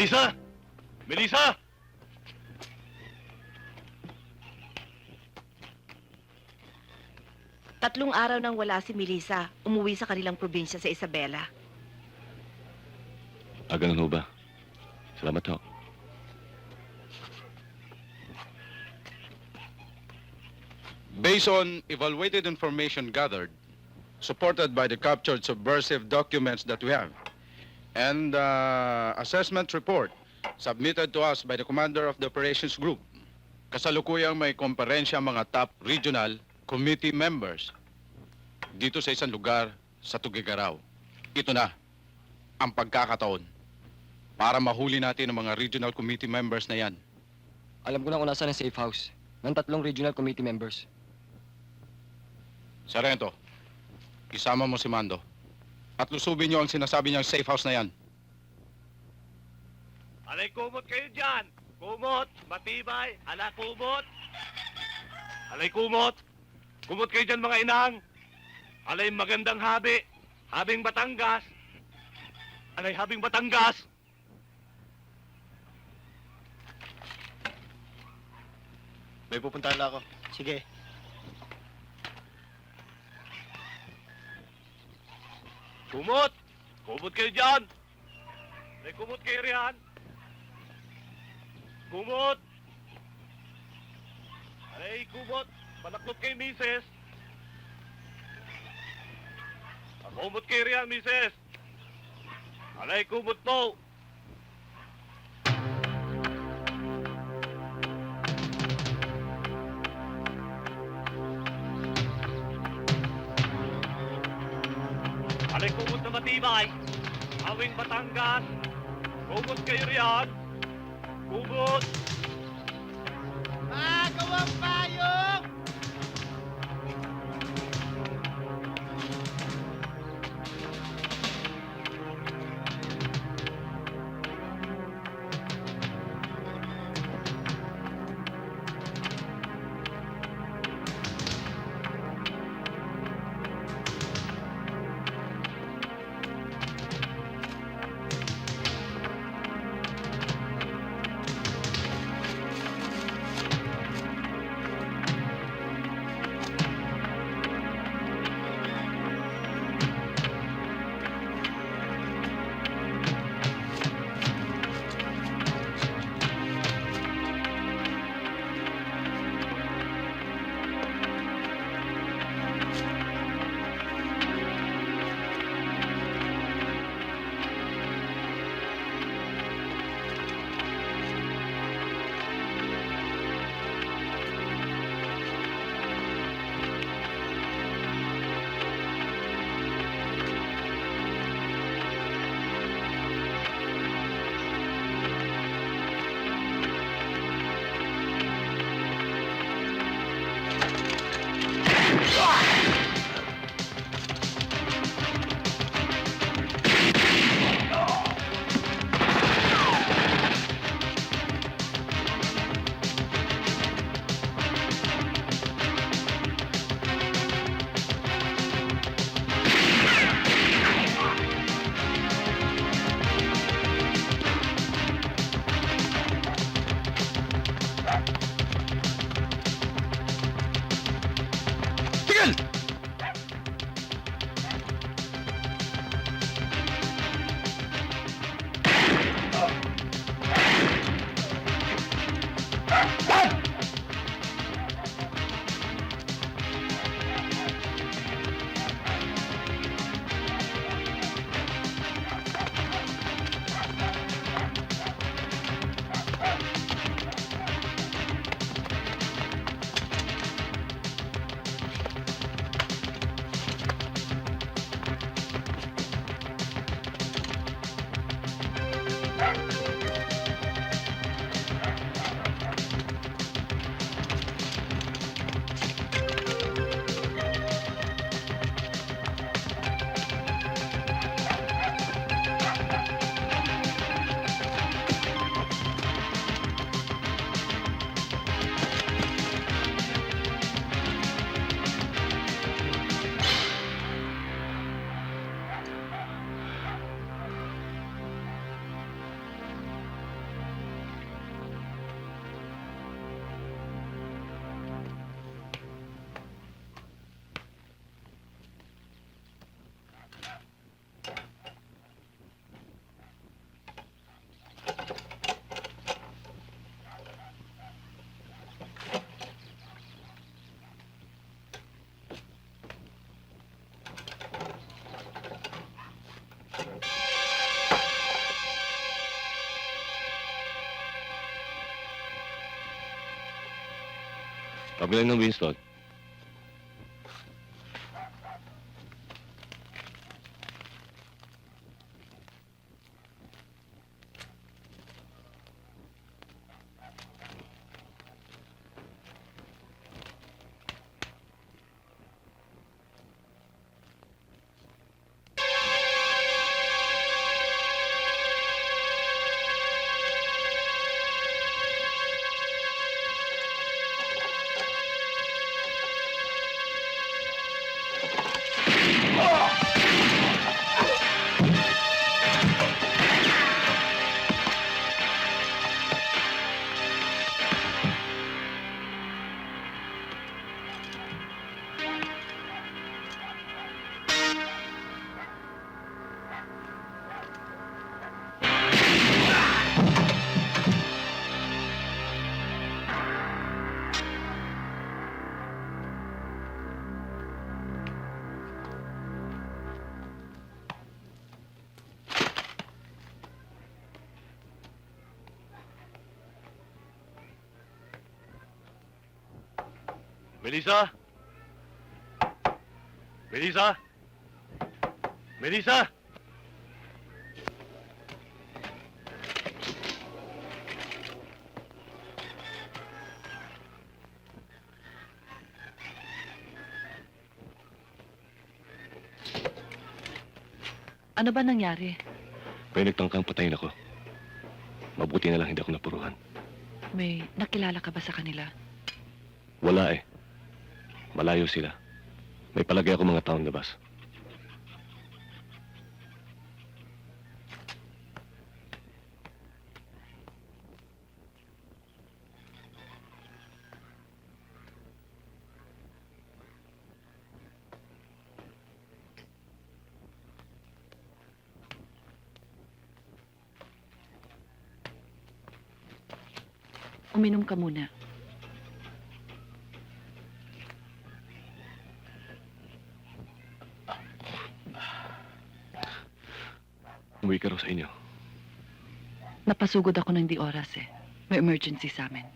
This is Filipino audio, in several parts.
Melissa! Melissa! Tatlong araw nang wala si Melissa, umuwi sa kanilang probinsya sa Isabela. Ah, ganun ho ba? Salamat ho. Based on evaluated information gathered, supported by the captured subversive documents that we have, and uh, assessment report submitted to us by the commander of the operations group, kasalukuyang may komperensya mga top regional committee members dito sa isang lugar sa Tugigaraw. Ito na ang pagkakataon para mahuli natin ang mga regional committee members na yan. Alam ko na kung nasaan ang safe house ng tatlong regional committee members. Sarento, isama mo si Mando. At lusubin niyo ang sinasabi niyang safe house na yan. Alay, kumot kayo dyan! Kumot! Matibay! Ala, kumot! Alay, kumot! Kumot kayo dyan, mga inang! Alay, magandang habi! Habing Batangas! Alay, habing Batangas! May pupuntahan na ako. Sige. Kumot! Kumot kayo dyan! Alay, kumot kayo riyan! Kumot! Alay, kumot! Panaklot kay misis! Kumot kayo riyan, misis! Alay, kumot po! Alay, kumot na matibay! Awing Batangas! Kumot kayo riyan! Kumot! Magawang payong! an! Kabilang ng Winstock. Melissa? Melissa? Melissa? Ano ba nangyari? May nagtangkang patayin ako. Mabuti na lang hindi ako napuruhan. May nakilala ka ba sa kanila? Wala eh. Malayo sila. May palagay ako mga taong labas. Uminom ka muna. Raw sa inyo. Napasugod ako ng di oras eh. May emergency sa amin.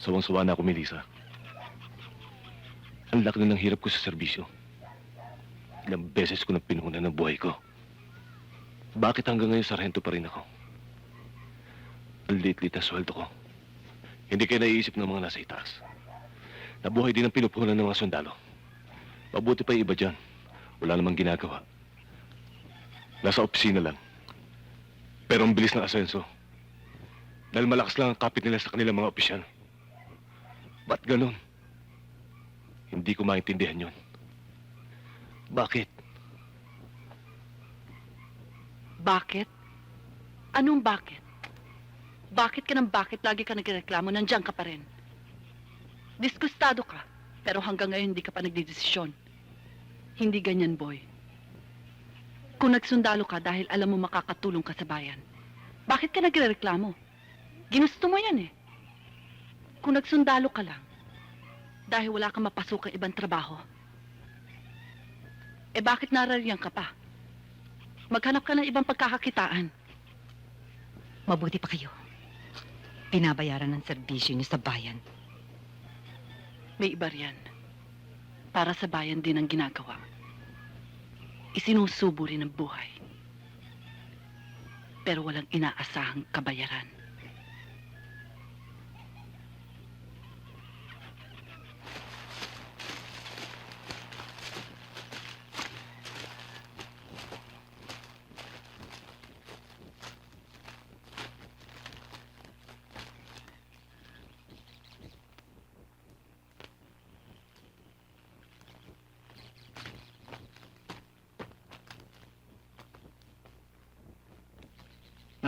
Sawang-sawa na ako, Melissa. Ang laki na ng hirap ko sa serbisyo. Ilang beses ko na pinuhunan ng buhay ko. Bakit hanggang ngayon sarhento pa rin ako? Ang liit-liit na sweldo ko. Hindi kayo naiisip ng mga nasa itaas. Nabuhay din ang pinupunan ng mga sundalo. Mabuti pa yung iba dyan. Wala namang ginagawa. Nasa opisina lang. Pero ang bilis ng asenso. Dahil malakas lang ang kapit nila sa kanilang mga opisyal. Ba't ganun? Hindi ko maintindihan yon. Bakit? Bakit? Anong bakit? Bakit ka ng bakit lagi ka nagreklamo? Nandiyan ka pa rin. Diskustado ka, pero hanggang ngayon hindi ka pa nagdidesisyon. Hindi ganyan, boy. Kung nagsundalo ka dahil alam mo makakatulong ka sa bayan, bakit ka nagreklamo? Ginusto mo yan eh. Kung nagsundalo ka lang, dahil wala kang mapasok ibang trabaho, eh bakit narariyan ka pa? Maghanap ka ng ibang pagkakakitaan. Mabuti pa kayo. Pinabayaran ng serbisyo niyo sa bayan. May iba riyan. Para sa bayan din ang ginagawa. Isinusubo rin ang buhay. Pero walang inaasahang kabayaran.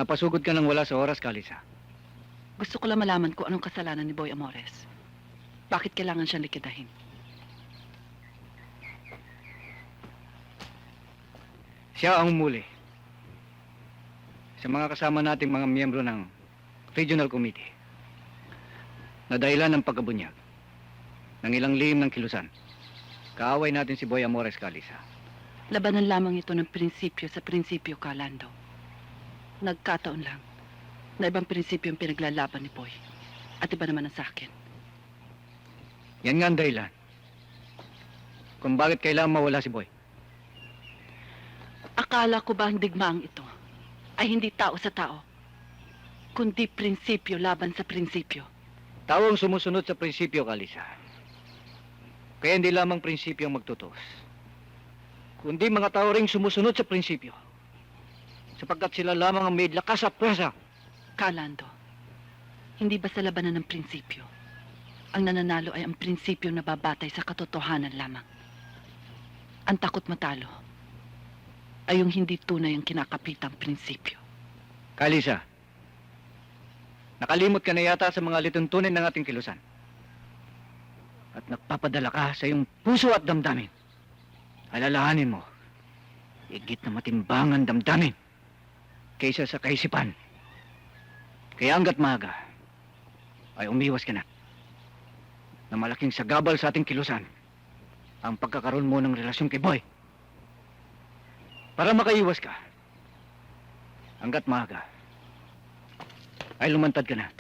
Napasugod ka ng wala sa oras, Kalisa. Gusto ko lang malaman kung anong kasalanan ni Boy Amores. Bakit kailangan siyang likidahin? Siya ang umuli. Sa mga kasama nating mga miyembro ng Regional Committee na dahilan ng pagkabunyag ng ilang lihim ng kilusan. Kaaway natin si Boy Amores Kalisa. Labanan lamang ito ng prinsipyo sa prinsipyo, Kalando. Nagkataon lang na ibang prinsipyo yung pinaglalaban ni Boy. At iba naman ang sa akin. Yan nga ang dahilan. Kung bakit kailangan mawala si Boy. Akala ko ba ang digmaang ito ay hindi tao sa tao, kundi prinsipyo laban sa prinsipyo. Tao ang sumusunod sa prinsipyo, Kalisa. Kaya hindi lamang prinsipyo ang magtutos. Kundi mga tao ring sumusunod sa prinsipyo. Sapagkat sila lamang ang may lakas at pwersa. Kalando, hindi ba sa labanan ng prinsipyo? Ang nananalo ay ang prinsipyo na babatay sa katotohanan lamang. Ang takot matalo ay yung hindi tunay ang kinakapitang prinsipyo. Kalisa, nakalimot ka na yata sa mga lituntunin ng ating kilusan. At nagpapadala ka sa iyong puso at damdamin. Alalahanin mo, higit na matimbangan damdamin kaysa sa kaisipan. Kaya hanggat maaga, ay umiwas ka na. Na malaking sagabal sa ating kilusan ang pagkakaroon mo ng relasyon kay Boy. Para makaiwas ka, hanggat maaga, ay lumantad ka na.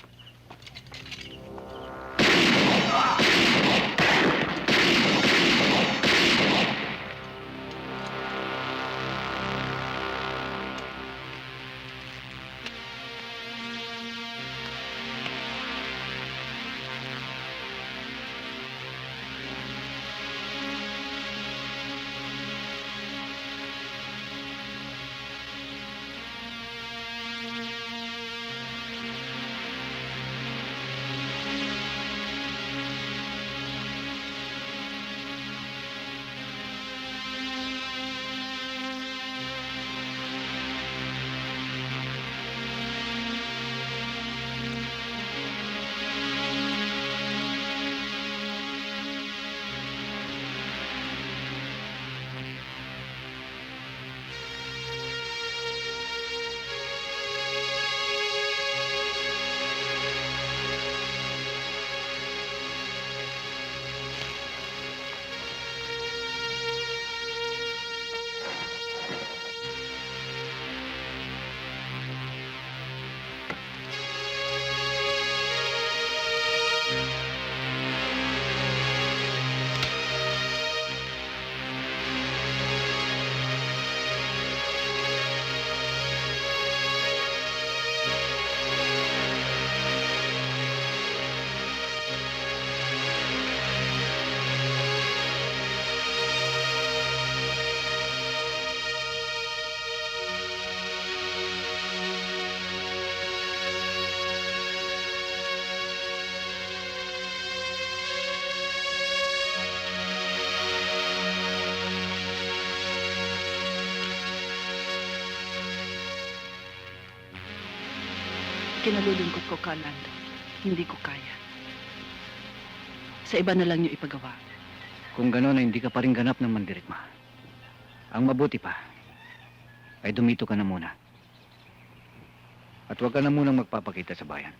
Kinalulungkot ko, Kalando. Hindi ko kaya. Sa iba na lang niyo ipagawa. Kung gano'n ay hindi ka pa rin ganap ng mandirigma. Ang mabuti pa, ay dumito ka na muna. At huwag ka na munang magpapakita sa bayan.